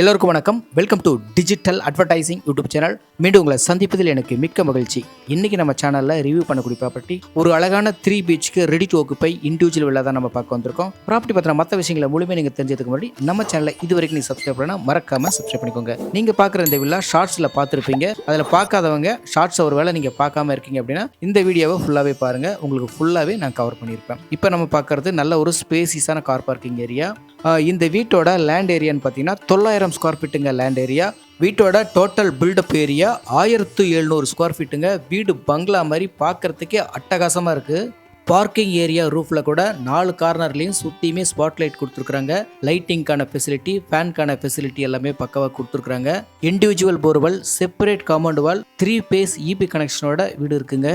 எல்லோருக்கும் வணக்கம். Welcome to digital advertising YouTube channel மீண்டும் உங்களை சந்திப்பதில் எனக்கு மிக்க மகிழ்ச்சி. இன்றைக்கி நம்ம சேனலில் ரிவ்யூ பண்ணக்கூடிய ப்ராப்பர்ட்டி ஒரு அழகான த்ரீ பீச்சுக்கு ready to occupy individual villa தான் நம்ம பார்க்க வந்திருக்கோம். ப்ராப்பர்ட்டி பற்றின மற்ற விஷயங்களை முழுமையாக நீங்கள் தெரிஞ்சதுக்கு முன்னாடி நம்ம சேனலை இது வரைக்கும் நீங்கள் சப்ஸ்கிரைப் பண்ணால் மறக்காமல் சப்ஸ்கிரைப் பண்ணிக்கோங்க. நீங்கள் பார்க்குற இந்த வில்லா ஷார்ட்ஸில் பார்த்துருப்பீங்க. அதில் பார்க்காதவங்க ஷார்ட்ஸ் ஒரு வேளை நீங்கள் பார்க்காம இருக்கீங்க அப்படின்னா இந்த வீடியோவை ஃபுல்லாகவே பாருங்கள் உங்களுக்கு ஃபுல்லாகவே நான் கவர் பண்ணியிருப்பேன். இப்போ நம்ம பார்க்குறது நல்ல ஒரு ஸ்பேசிஸான கார் பார்க்கிங் ஏரியா இந்த வீட்டோட லேண்ட் ஏரியான்னு பார்த்தீங்கன்னா தொள்ளாயிரம் ஸ்கொயர் ஃபீட்டுங்க லேண்ட் ஏரியா வீட்டோட டோட்டல் பில்டப் ஏரியா ஆயிரத்து எழுநூறு ஸ்கொயர் ஃபீட்டுங்க வீடு பங்களா மாதிரி பார்க்குறதுக்கே அட்டகாசமாக இருக்குது பார்க்கிங் ஏரியா ரூஃபில் கூட நாலு கார்னர்லேயும் சுற்றியுமே ஸ்பாட் லைட் கொடுத்துருக்குறாங்க. லைட்டிங்க்கான ஃபெசிலிட்டி ஃபேன்க்கான ஃபெசிலிட்டி எல்லாமே பக்கவாக கொடுத்துருக்குறாங்க. Individual borewell separate compound wall three phase EB கனெக்ஷனோட வீடு இருக்குங்க.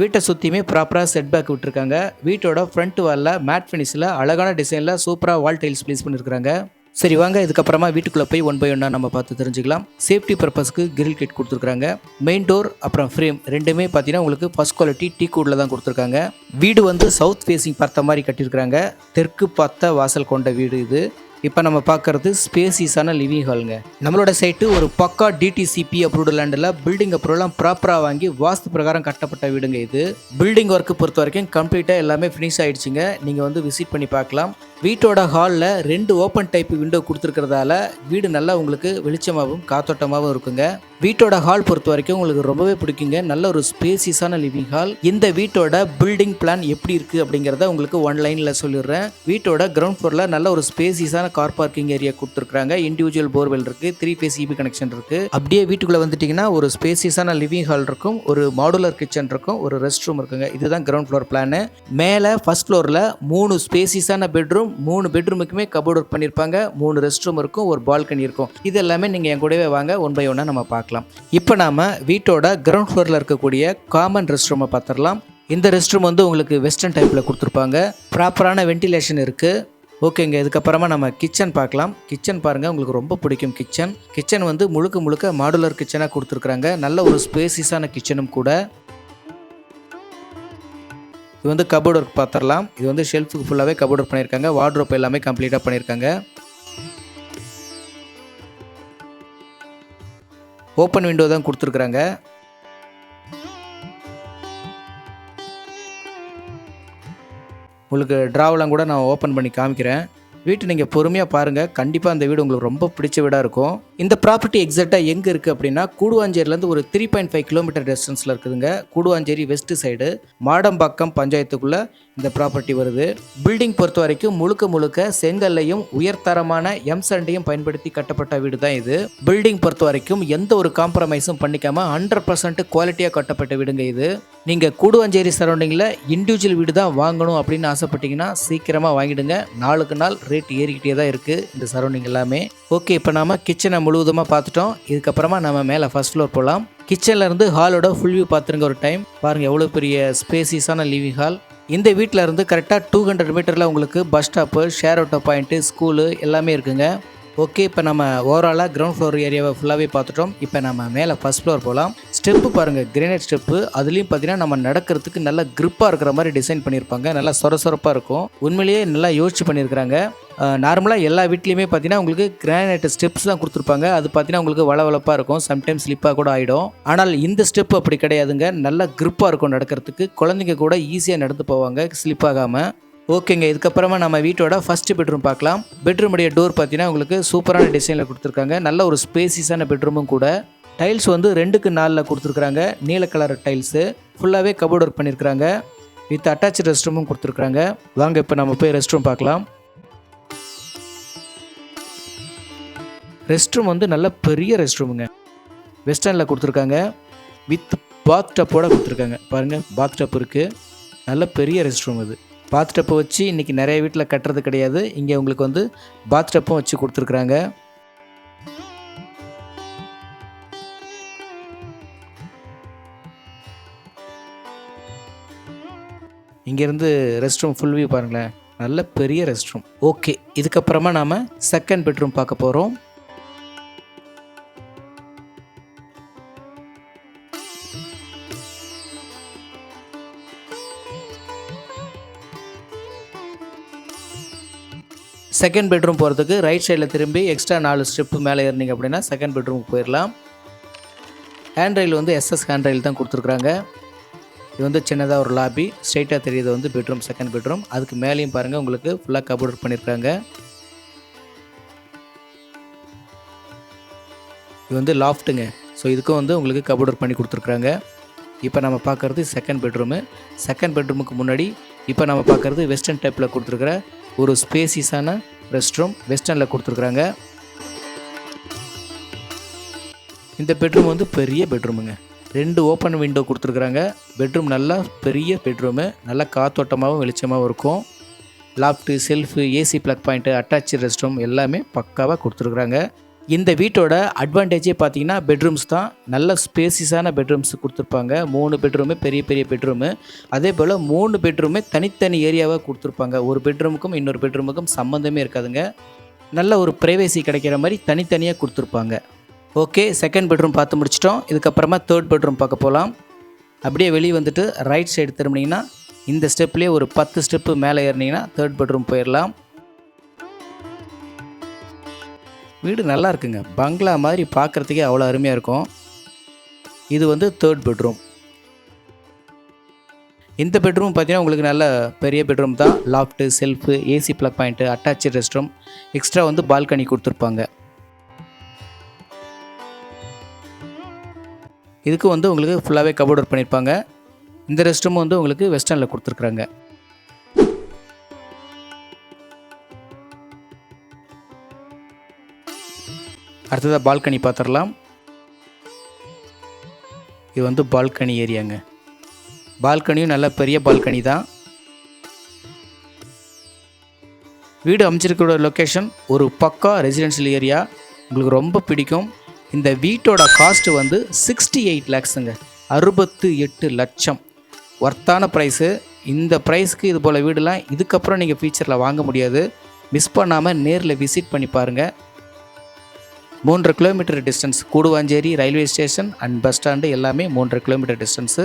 வீட்டை சுற்றியுமே ப்ராப்பராக செட் பேக் விட்டுருக்காங்க. வீட்டோட ஃப்ரண்ட் வாலில் மேட் ஃபினிஷில் அழகான டிசைனில் சூப்பராக வால் டைல்ஸ் ப்ளேஸ் பண்ணியிருக்காங்க சரி வாங்க இதுக்கப்புறமா வீட்டுக்குள்ளே போய் ஒன் பை ஒன்னாக நம்ம பார்த்து தெரிஞ்சுக்கலாம். சேஃப்டி பர்பஸ்க்கு கிரில் கிட் கொடுத்துருக்காங்க மெயின் டோர் அப்புறம் ஃப்ரேம் ரெண்டுமே பார்த்தீங்கன்னா உங்களுக்கு ஃபஸ்ட் குவாலிட்டி டீ கூடில் தான் கொடுத்துருக்காங்க. வீடு வந்து சவுத் ஃபேஸிங் பார்த்த மாதிரி கட்டியிருக்காங்க தெற்கு பார்த்த வாசல் கொண்ட வீடு இது. இப்போ நம்ம பார்க்குறது ஸ்பேசிஸான லிவிங் ஹாலுங்க நம்மளோட சைட்டு ஒரு பக்கா டிடிசிபி அப்ரூவ்டு லேண்டில் பில்டிங் அப்ரூவெல்லாம் ப்ராப்பராக வாங்கி வாஸ்து பிரகாரம் கட்டப்பட்ட வீடுங்க இது. பில்டிங் ஒர்க்கு பொறுத்த வரைக்கும் கம்ப்ளீட்டாக எல்லாமே ஃபினிஷ் ஆயிடுச்சுங்க. நீங்கள் வந்து விசிட் பண்ணி பார்க்கலாம். வீட்டோட ஹாலில் ரெண்டு ஓப்பன் டைப் விண்டோ கொடுத்துருக்கிறதால வீடு நல்லா உங்களுக்கு வெளிச்சமாகவும் காத்தோட்டமாகவும் இருக்குங்க. வீட்டோட ஹால் பொறுத்த வரைக்கும் உங்களுக்கு ரொம்பவே பிடிக்குங்க. நல்ல ஒரு ஸ்பேசியஸான லிவிங் ஹால். இந்த வீட்டோட பில்டிங் பிளான் எப்படி இருக்குது அப்படிங்கிறத உங்களுக்கு ஒன் லைனில் சொல்லிடுறேன். வீட்டோட கிரவுண்ட் ஃப்ளோரில் நல்ல ஒரு ஸ்பேசியஸான கார் பார்க்கிங் ஏரியா கொடுத்துருக்காங்க இண்டிவிஜுவல் போர்வெல் இருக்குது த்ரீ ஃபேஸ் இபி கனெக்ஷன் இருக்குது அப்படியே வீட்டுக்குள்ளே வந்துட்டிங்கன்னா ஒரு ஸ்பேசியஸான லிவிங் ஹால் இருக்கும் ஒரு மாடுலர் கிச்சன் இருக்கும் ஒரு ரெஸ்ட் ரூம் இருக்குங்க. இதுதான் கிரவுண்ட் ஃப்ளோர் பிளான். மேலே ஃபர்ஸ்ட் ஃப்ளோரில் மூணு ஸ்பேசியஸான பெட்ரூம் மூணு பெட்ரூமுக்குமே கபோர்ட் ஒர்க் பண்ணியிருப்பாங்க மூணு ரெஸ்ட் ரூம் இருக்கும் ஒரு பால்கனி இருக்கும். இது எல்லாமே நீங்கள் என் கூடவே வாங்க ஒன் பை ஒன்னாக நம்ம பார்க்கலாம். இப்போ நாம் வீட்டோட கிரவுண்ட் ஃப்ளோரில் இருக்கக்கூடிய காமன் ரெஸ்ட் ரூமை பார்த்துடலாம். இந்த ரெஸ்ட் ரூம் வந்து உங்களுக்கு வெஸ்டர்ன் டைப்பில் கொடுத்துருப்பாங்க. ப்ராப்பரான வென்டிலேஷன் இருக்குது ஓகேங்க இதுக்கப்புறமா நம்ம கிச்சன் பார்க்கலாம். கிச்சன் பாருங்கள் உங்களுக்கு ரொம்ப பிடிக்கும் கிச்சன் கிச்சன் வந்து முழுக்க முழுக்க மாடுலர் கிச்சனாக கொடுத்துருக்குறாங்க. நல்ல ஒரு ஸ்பேசிஸான கிச்சனும் கூட. இது வந்து கபோர்ட் ஒர்க் பார்த்துடலாம் இது வந்து ஷெல்ஃபுக்கு ஃபுல்லாகவே கபோர்ட் ஒர்க் பண்ணியிருக்காங்க. வார்ட்ரோப் எல்லாமே கம்ப்ளீட்டாக பண்ணியிருக்காங்க. ஓப்பன் விண்டோ தான் கொடுத்துருக்குறாங்க. உங்களுக்கு ட்ராவெலாம் கூட நான் ஓப்பன் பண்ணி காமிக்கிறேன். வீட்டு நீங்கள் பொறுமையாக பாருங்கள் கண்டிப்பாக அந்த வீடு உங்களுக்கு ரொம்ப பிடிச்ச வீடாக இருக்கும். இந்த ப்ராப்பர்ட்டி எக்ஸாக்டாக எங்கே இருக்குது அப்படின்னா கூடுவாஞ்சேரியிலேருந்து ஒரு த்ரீ பாயிண்ட் ஃபைவ் கிலோமீட்டர் டிஸ்டன்ஸில் இருக்குதுங்க. கூடுவாஞ்சேரி வெஸ்ட் சைடு மாடம்பாக்கம் பஞ்சாயத்துக்குள்ளே இந்த ப்ராப்பர்ட்டி வருது. பில்டிங் பொறுத்த வரைக்கும் முழுக்க முழுக்க செங்கல்லையும் உயர்தரமான எம்சண்டையும் பயன்படுத்தி கட்டப்பட்ட வீடு தான் இது. பில்டிங் பொறுத்த வரைக்கும் எந்த ஒரு காம்ப்ரமைஸும் பண்ணிக்காம ஹண்ட்ரட் பர்சன்ட் குவாலிட்டியாக கட்டப்பட்ட வீடுங்க இது. நீங்கள் கூடுவாஞ்சேரி சரௌண்டிங்கில் இண்டிவிஜுவல் வீடு தான் வாங்கணும் அப்படின்னு ஆசைப்பட்டீங்கன்னா சீக்கிரமாக வாங்கிடுங்க. நாளுக்கு நாள் ரேட் ஏறிக்கிட்டே தான் இருக்குது இந்த சரௌண்டிங் எல்லாமே. ஓகே இப்போ நாம கிச்சனை முழுவதுமாக பார்த்துட்டோம். இதுக்கப்புறமா நம்ம மேலே ஃபர்ஸ்ட் ஃப்ளோர் போகலாம் கிச்சன்ல இருந்து ஹாலோட ஃபுல் வியூ பார்த்துருங்க ஒரு டைம் பாருங்கள் எவ்வளோ பெரிய ஸ்பேசியஸான லிவிங் ஹால் இந்த வீட்டில் இருந்து கரெக்டாக டூ ஹண்ட்ரட் மீட்டரில் உங்களுக்கு bus stop share auto point school எல்லாமே இருக்குங்க. ஓகே இப்போ நம்ம ஓவராலாக கிரவுண்ட் ஃப்ளோர் ஏரியாவை ஃபுல்லாகவே பார்த்துட்டோம். இப்போ நம்ம மேலே ஃபஸ்ட் ஃப்ளோர் போகலாம் ஸ்டெப்பு பாருங்கள் கிரேனைட் ஸ்டெப்பு அதுலேயும் பார்த்தீங்கன்னா நம்ம நடக்கிறதுக்கு நல்லா க்ரிப்பாக இருக்கிற மாதிரி டிசைன் பண்ணியிருப்பாங்க. நல்லா சொர சொரப்பாக இருக்கும். உண்மையிலேயே நல்லா யோசிச்சு பண்ணியிருக்கிறாங்க. நார்மலாக எல்லா வீட்லேயுமே பார்த்தீங்கன்னா உங்களுக்கு கிரானைட் ஸ்டெப்ஸ் தான் கொடுத்துருப்பாங்க. அது பார்த்தீங்கன்னா உங்களுக்கு வளவளப்பாக இருக்கும். சம்டைம்ஸ் ஸ்லிப்பாக கூட ஆகிடும் ஆனால் இந்த ஸ்டெப் அப்படி கிடையாதுங்க. நல்லா க்ரிப்பாக இருக்கும் நடக்கிறதுக்கு. குழந்தைங்க கூட ஈஸியாக நடந்து போவாங்க ஸ்லிப் ஆகாமல் ஓகேங்க இதுக்கப்புறமா நம்ம வீட்டோட ஃபஸ்ட்டு பெட்ரூம் பார்க்கலாம். பெட்ரூமுடைய டோர் பார்த்தீங்கன்னா உங்களுக்கு சூப்பரான டிசைனில் கொடுத்துருக்காங்க. நல்ல ஒரு ஸ்பேசிஸான பெட்ரூமும் கூட. டைல்ஸ் வந்து ரெண்டுக்கு நாலில் கொடுத்துருக்குறாங்க. நீல கலர் டைல்ஸு ஃபுல்லாகவே கபோர்ட் ஒர்க் பண்ணியிருக்கிறாங்க வித் அட்டாச் ரெஸ்ட் ரூமும் கொடுத்துருக்குறாங்க. வாங்க இப்போ நம்ம போய் ரெஸ்ட் ரூம் பார்க்கலாம். ரெஸ்ட் ரூம் வந்து நல்ல பெரிய ரெஸ்ட் ரூமுங்க வெஸ்டர்னில் கொடுத்துருக்காங்க. வித் பாத் டப்போட கொடுத்துருக்காங்க. பாருங்கள் பாத் டப் இருக்குது நல்ல பெரிய ரெஸ்ட் ரூம் இது. பாத் டப்பை வச்சு இன்றைக்கி நிறைய வீட்டில் கட்டுறது கிடையாது. இங்கே உங்களுக்கு வந்து பாத் டப்பும் வச்சு கொடுத்துருக்குறாங்க. இங்கேருந்து ரெஸ்ட் ரூம் ஃபுல் வியூ பாருங்களேன். நல்ல பெரிய ரெஸ்ட் ரூம் ஓகே இதுக்கப்புறமா நாம் செகண்ட் பெட்ரூம் பார்க்க போகிறோம் செகண்ட் பெட்ரூம் போகிறதுக்கு ரைட் சைடில் திரும்பி எக்ஸ்ட்ரா நாலு ஸ்டெப்பு மேலே ஏறினீங்க அப்படின்னா செகண்ட் பெட்ரூமுக்கு போயிடலாம் ஹேண்ட் ரயில் வந்து எஸ்எஸ் ஹேண்ட் ரயில் தான் கொடுத்துருக்குறாங்க. இது வந்து சின்னதாக ஒரு லாபி ஸ்ட்ரைட்டாக தெரியுது வந்து பெட்ரூம் செகண்ட் பெட்ரூம் அதுக்கு மேலேயும் பாருங்கள் உங்களுக்கு ஃபுல்லாக கபோர்ட் பண்ணியிருக்காங்க இது வந்து லாஃப்ட்டுங்க ஸோ இதுக்கும் வந்து உங்களுக்கு கபோர்ட் பண்ணி கொடுத்துருக்குறாங்க. இப்போ நம்ம பார்க்குறது செகண்ட் பெட்ரூமு செகண்ட் பெட்ரூமுக்கு முன்னாடி இப்போ நம்ம பார்க்குறது வெஸ்டர்ன் டைப்பில் கொடுத்துருக்குற ஒரு ஸ்பேசிஸான ரெஸ்ட் ரூம் வெஸ்டர்னில் கொடுத்துருக்குறாங்க. இந்த பெட்ரூம் வந்து பெரிய பெட்ரூமுங்க. ரெண்டு ஓப்பன் விண்டோ கொடுத்துருக்குறாங்க. பெட்ரூம் நல்லா பெரிய பெட்ரூமு. நல்லா காத்தோட்டமாகவும் வெளிச்சமாகவும் இருக்கும். Loft shelf AC plug point attach rest room எல்லாமே பக்காவாக கொடுத்துருக்குறாங்க. இந்த வீட்டோட அட்வான்டேஜே பார்த்தீங்கன்னா பெட்ரூம்ஸ் தான். நல்ல ஸ்பேசிஸான பெட்ரூம்ஸ் கொடுத்துருப்பாங்க. மூணு பெட்ரூமு பெரிய பெரிய பெட்ரூமு அதே போல் மூணு பெட்ரூமே தனித்தனி ஏரியாவாக கொடுத்துருப்பாங்க. ஒரு பெட்ரூமுக்கும் இன்னொரு பெட்ரூமுக்கும் சம்மந்தமே இருக்காதுங்க. நல்ல ஒரு ப்ரைவேசி கிடைக்கிற மாதிரி தனித்தனியாக கொடுத்துருப்பாங்க. ஓகே செகண்ட் பெட்ரூம் பார்த்து முடிச்சிட்டோம். இதுக்கப்புறமா தேர்ட் பெட்ரூம் பார்க்க போகலாம் அப்படியே வெளியே வந்துட்டு ரைட் சைடு திரும்பினீங்கன்னா இந்த ஸ்டெப்லேயே ஒரு பத்து ஸ்டெப்பு மேலே ஏறினீங்கன்னா தேர்ட் பெட்ரூம் போயிடலாம் வீடு நல்லா இருக்குங்க. பங்களா மாதிரி பார்க்குறதுக்கே அவ்வளோ அருமையாக இருக்கும். இது வந்து தேர்ட் பெட்ரூம் இந்த பெட்ரூம் பார்த்தீங்கன்னா உங்களுக்கு நல்ல பெரிய பெட்ரூம் தான். Loft shelf AC plug point attach rest room extra வந்து பால்கனி கொடுத்துருப்பாங்க. இதுக்கு வந்து உங்களுக்கு ஃபுல்லாகவே கபோர்ட் பண்ணியிருப்பாங்க இந்த ரெஸ்ட் ரூம் வந்து உங்களுக்கு வெஸ்டர்னில் கொடுத்துருக்குறாங்க. அடுத்ததாக பால்கனி பார்த்துடலாம். இது வந்து பால்கனி ஏரியாங்க. பால்கனியும் நல்ல பெரிய பால்கனி தான். வீடு அமைச்சிருக்கிற லொக்கேஷன் ஒரு பக்கா ரெசிடென்ஷியல் ஏரியா உங்களுக்கு ரொம்ப பிடிக்கும். இந்த வீட்டோட காஸ்ட்டு வந்து சிக்ஸ்டி எயிட் லேக்ஸுங்க அறுபத்து எட்டு லட்சம். ஒர்த்தான ப்ரைஸு இந்த ப்ரைஸ்க்கு இது போல் வீடுலாம் இதுக்கப்புறம் நீங்கள் ஃபியூச்சரில் வாங்க முடியாது. மிஸ் பண்ணாமல் நேரில் விசிட் பண்ணி பாருங்கள் மூன்றரை kilometre distance Guduvancheri railway station and bus stand எல்லாமே மூன்றரை கிலோமீட்டர் டிஸ்டன்ஸு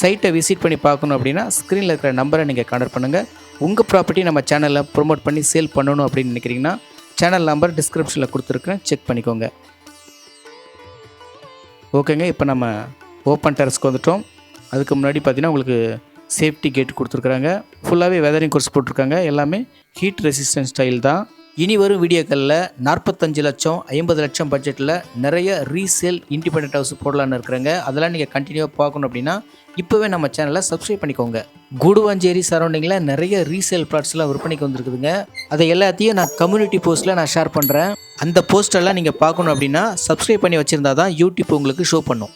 சைட்டை விசிட் பண்ணி பார்க்கணும் அப்படின்னா ஸ்க்ரீனில் இருக்கிற நம்பரை நீங்கள் கான்டாக்ட் பண்ணுங்கள் உங்கள் ப்ராப்பர்ட்டி நம்ம சேனலில் ப்ரொமோட் பண்ணி சேல் பண்ணணும் அப்படின்னு நினைக்கிறீங்கன்னா சேனல் நம்பர் டிஸ்கிரிப்ஷனில் கொடுத்துருக்குறேன். செக் பண்ணிக்கோங்க. ஓகேங்க இப்போ நம்ம ஓப்பன் டெரஸ்க்கு வந்துட்டோம். அதுக்கு முன்னாடி பார்த்தீங்கன்னா உங்களுக்கு சேஃப்டி கேட் கொடுத்துருக்குறாங்க. ஃபுல்லாகவே வெதரிங் கோர்ஸ் போட்டிருக்காங்க. எல்லாமே ஹீட் ரெசிஸ்டன்ஸ் ஸ்டைல் தான். இனி வரும் வீடியோக்களில் நாற்பத்தஞ்சு லட்சம் ஐம்பது லட்சம் பட்ஜெட்டில் நிறைய ரீசேல் இண்டிபெண்ட் ஹவுஸ் போடலான்னு இருக்கிறாங்க. அதெல்லாம் நீங்கள் கண்டினியூவாக பார்க்கணும் அப்படின்னா இப்போவே நம்ம சேனலை சப்ஸ்கிரைப் பண்ணிக்கோங்க. கூடுவாஞ்சேரி சரௌண்டிங்கில் நிறைய ரீசேல் ப்ளாட்ஸ்லாம் விற்பனைக்கு வந்திருக்குதுங்க. அதை எல்லாத்தையும் நான் கம்யூனிட்டி போஸ்ட்டில் நான் ஷேர் பண்ணுறேன் அந்த போஸ்டெல்லாம் நீங்கள் பார்க்கணும் அப்படின்னா சப்ஸ்கிரைப் பண்ணி வச்சுருந்தா தான் யூடியூப் உங்களுக்கு ஷோ பண்ணும்.